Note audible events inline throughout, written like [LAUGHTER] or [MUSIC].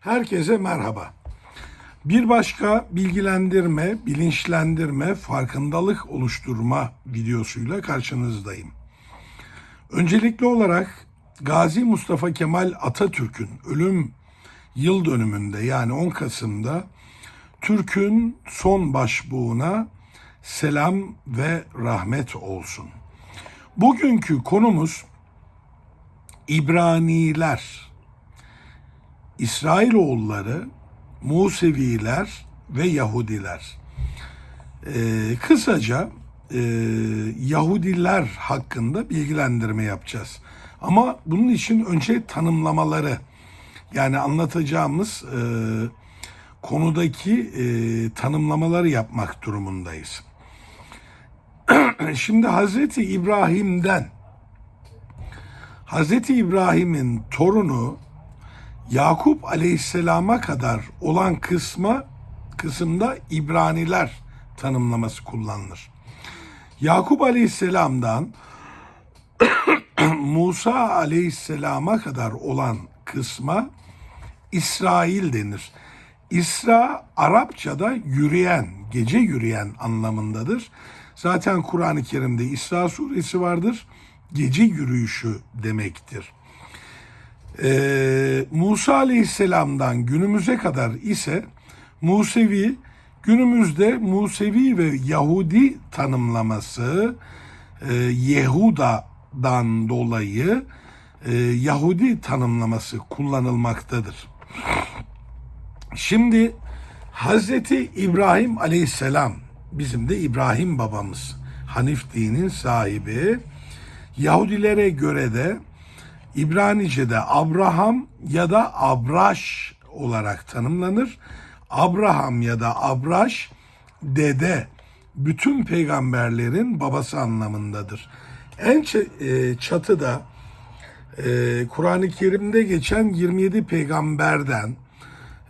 Herkese merhaba. Bir başka bilgilendirme, bilinçlendirme, farkındalık oluşturma videosuyla karşınızdayım. Öncelikli olarak Gazi Mustafa Kemal Atatürk'ün ölüm yıl dönümünde yani 10 Kasım'da Türk'ün son başbuğuna selam ve rahmet olsun. Bugünkü konumuz İbraniler. İsrailoğulları, Museviler ve Yahudiler. Ee, kısaca e, Yahudiler hakkında bilgilendirme yapacağız. Ama bunun için önce tanımlamaları yani anlatacağımız e, konudaki e, tanımlamaları yapmak durumundayız. [CLEARS THROAT] Şimdi Hazreti İbrahim'den Hazreti İbrahim'in torunu Yakup Aleyhisselam'a kadar olan kısma kısımda İbraniler tanımlaması kullanılır. Yakup Aleyhisselam'dan [COUGHS] Musa Aleyhisselam'a kadar olan kısma İsrail denir. İsra Arapçada yürüyen, gece yürüyen anlamındadır. Zaten Kur'an-ı Kerim'de İsra suresi vardır. Gece yürüyüşü demektir. Ee, Musa Aleyhisselam'dan günümüze kadar ise Musevi, günümüzde Musevi ve Yahudi tanımlaması e, Yehuda'dan dolayı e, Yahudi tanımlaması kullanılmaktadır. Şimdi Hazreti İbrahim Aleyhisselam bizim de İbrahim babamız Hanif dinin sahibi Yahudilere göre de İbranice'de Abraham ya da Abraş olarak tanımlanır. Abraham ya da Abraş dede bütün peygamberlerin babası anlamındadır. En e, çatıda e, Kur'an-ı Kerim'de geçen 27 peygamberden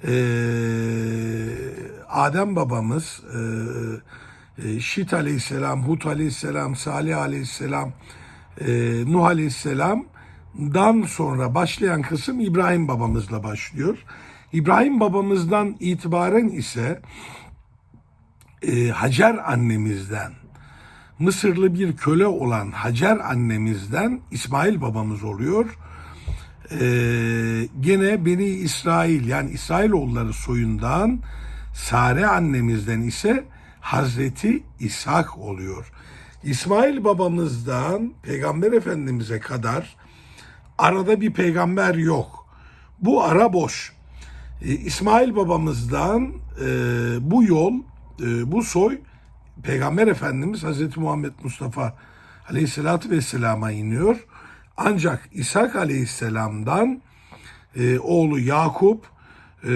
e, Adem babamız Şit aleyhisselam, Hud aleyhisselam, Salih aleyhisselam, Nuh aleyhisselamdan sonra başlayan kısım İbrahim babamızla başlıyor. İbrahim babamızdan itibaren ise e, Hacer annemizden Mısırlı bir köle olan Hacer annemizden İsmail babamız oluyor. Ee, gene Beni İsrail yani İsrailoğulları soyundan Sare annemizden ise Hazreti İshak oluyor. İsmail babamızdan Peygamber Efendimiz'e kadar arada bir peygamber yok. Bu ara boş. Ee, İsmail babamızdan e, bu yol, e, bu soy Peygamber Efendimiz Hazreti Muhammed Mustafa Aleyhisselatü Vesselam'a iniyor. Ancak İshak Aleyhisselam'dan e, oğlu Yakup, e,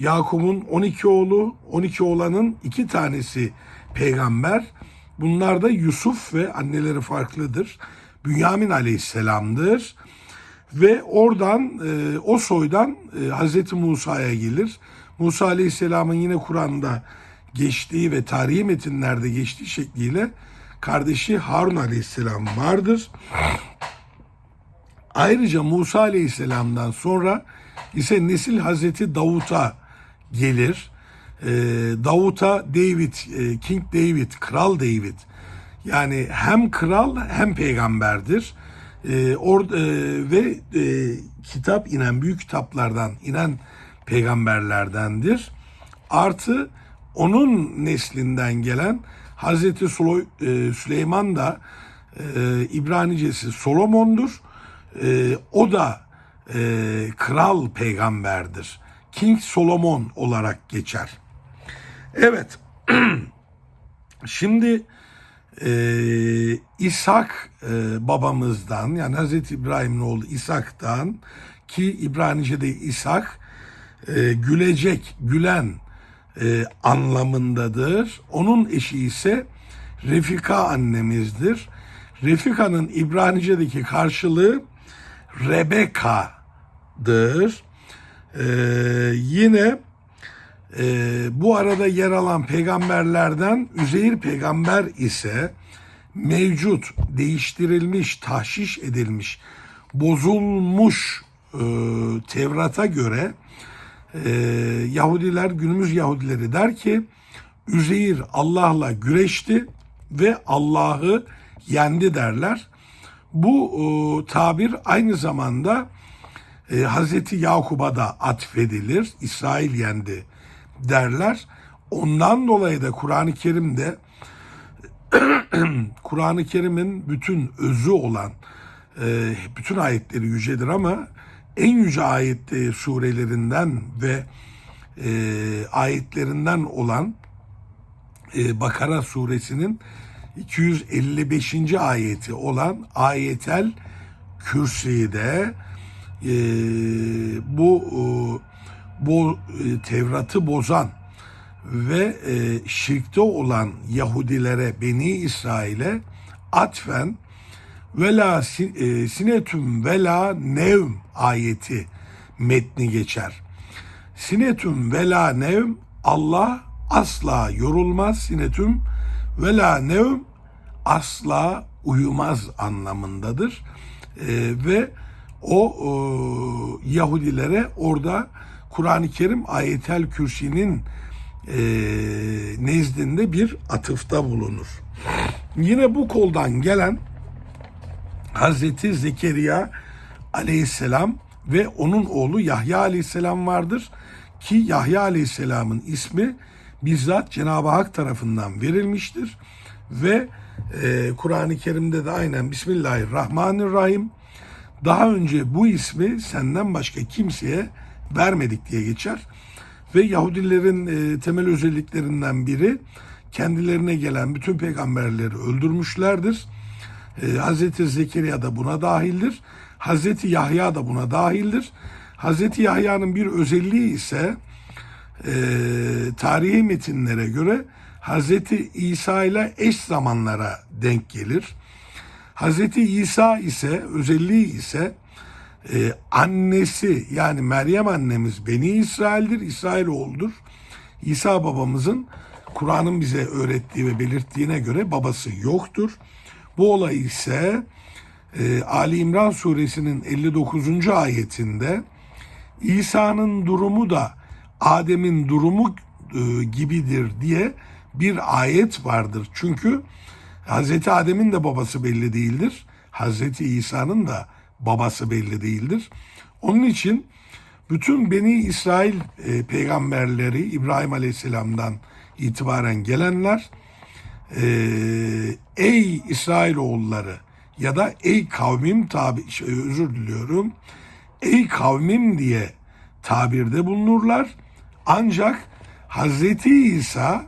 Yakup'un 12 oğlu, 12 oğlanın iki tanesi peygamber. Bunlar da Yusuf ve anneleri farklıdır. Bünyamin Aleyhisselam'dır. Ve oradan e, o soydan e, Hazreti Musa'ya gelir. Musa Aleyhisselam'ın yine Kur'an'da geçtiği ve tarihi metinlerde geçtiği şekliyle kardeşi Harun Aleyhisselam vardır. Ayrıca Musa Aleyhisselam'dan sonra ise nesil Hazreti Davut'a gelir. Ee, Davut'a David, e, King David, Kral David yani hem kral hem peygamberdir. Ee, or, e, ve e, kitap inen, büyük kitaplardan inen peygamberlerdendir. Artı onun neslinden gelen Hazreti Sulo- e, Süleyman da e, İbranicesi Solomon'dur. E, o da e, kral peygamberdir. King Solomon olarak geçer. Evet. [CLEARS THROAT] Şimdi e, İshak e, babamızdan yani Hazreti İbrahim'in oğlu İshak'tan ki İbranice'de İshak e, gülecek, gülen e, anlamındadır. Onun eşi ise Refika annemizdir. Refika'nın İbranice'deki karşılığı Rebeka'dır. E, yine e, bu arada yer alan peygamberlerden Üzeyir peygamber ise mevcut, değiştirilmiş, tahşiş edilmiş, bozulmuş e, Tevrat'a göre e, Yahudiler, günümüz Yahudileri der ki Üzeyir Allah'la güreşti ve Allah'ı yendi derler. Bu e, tabir aynı zamanda e, Hazreti Yakub'a da atfedilir. İsrail yendi derler. Ondan dolayı da Kur'an-ı Kerim'de [CLEARS THROAT] Kur'an-ı Kerim'in bütün özü olan e, bütün ayetleri yücedir ama en yüce ayet e, surelerinden ve e, ayetlerinden olan Bakara suresinin 255. ayeti olan ayetel kürsüde bu bu e, Tevrat'ı bozan ve e, şirkte olan Yahudilere, Beni İsrail'e atfen vela e, sinetüm vela nevm ayeti metni geçer. Sinetüm vela nevm Allah asla yorulmaz. Sinetüm vela nevm asla uyumaz anlamındadır. Ee, ve o e, Yahudilere orada Kur'an-ı Kerim ayetel kürsinin e, nezdinde bir atıfta bulunur. Yine bu koldan gelen Hazreti Zekeriya aleyhisselam ve onun oğlu Yahya aleyhisselam vardır. Ki Yahya aleyhisselamın ismi bizzat Cenab-ı Hak tarafından verilmiştir. Ve e, Kur'an-ı Kerim'de de aynen Bismillahirrahmanirrahim. Daha önce bu ismi senden başka kimseye vermedik diye geçer ve Yahudilerin e, temel özelliklerinden biri kendilerine gelen bütün peygamberleri öldürmüşlerdir. E, Hazreti Zekeriya da buna dahildir. Hazreti Yahya da buna dahildir. Hazreti Yahya'nın bir özelliği ise e, tarihi metinlere göre Hazreti İsa ile eş zamanlara denk gelir. Hazreti İsa ise özelliği ise e, annesi yani Meryem annemiz Beni İsrail'dir, İsrailoğludur. İsa babamızın Kur'an'ın bize öğrettiği ve belirttiğine göre babası yoktur. Bu olay ise e, Ali İmran suresinin 59. ayetinde İsa'nın durumu da Adem'in durumu e, gibidir diye bir ayet vardır. Çünkü Hazreti Adem'in de babası belli değildir. Hazreti İsa'nın da babası belli değildir. Onun için bütün Beni İsrail e, peygamberleri İbrahim Aleyhisselam'dan itibaren gelenler e, ey İsrailoğulları ya da ey kavmim tabi şey, özür diliyorum ey kavmim diye tabirde bulunurlar. Ancak Hazreti İsa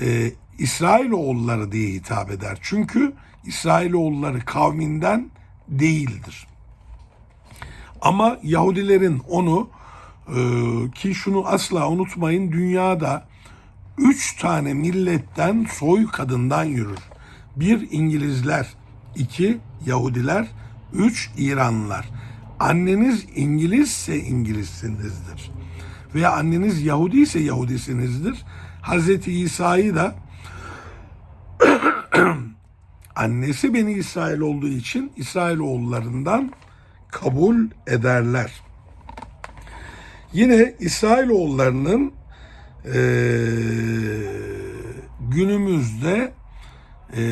e, İsrailoğulları diye hitap eder. Çünkü İsrailoğulları kavminden değildir. Ama Yahudilerin onu e, ki şunu asla unutmayın dünyada üç tane milletten soy kadından yürür. Bir İngilizler, iki Yahudiler, üç İranlılar. Anneniz İngilizse İngilizsinizdir. Veya anneniz Yahudi ise Yahudisinizdir. Hazreti İsa'yı da [CLEARS THROAT] annesi Beni İsrail olduğu için İsrailoğullarından kabul ederler. Yine İsrailoğullarının e, günümüzde e,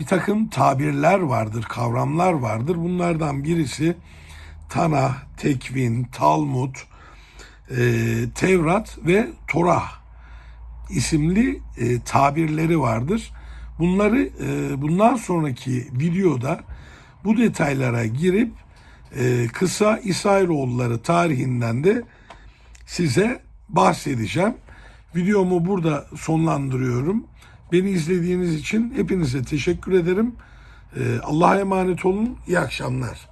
bir takım tabirler vardır, kavramlar vardır. Bunlardan birisi Tanah, Tekvin, Talmud, e, Tevrat ve Torah isimli e, tabirleri vardır. Bunları e, bundan sonraki videoda bu detaylara girip e, kısa İsrailoğulları tarihinden de size bahsedeceğim. Videomu burada sonlandırıyorum. Beni izlediğiniz için hepinize teşekkür ederim. E, Allah'a emanet olun. İyi akşamlar.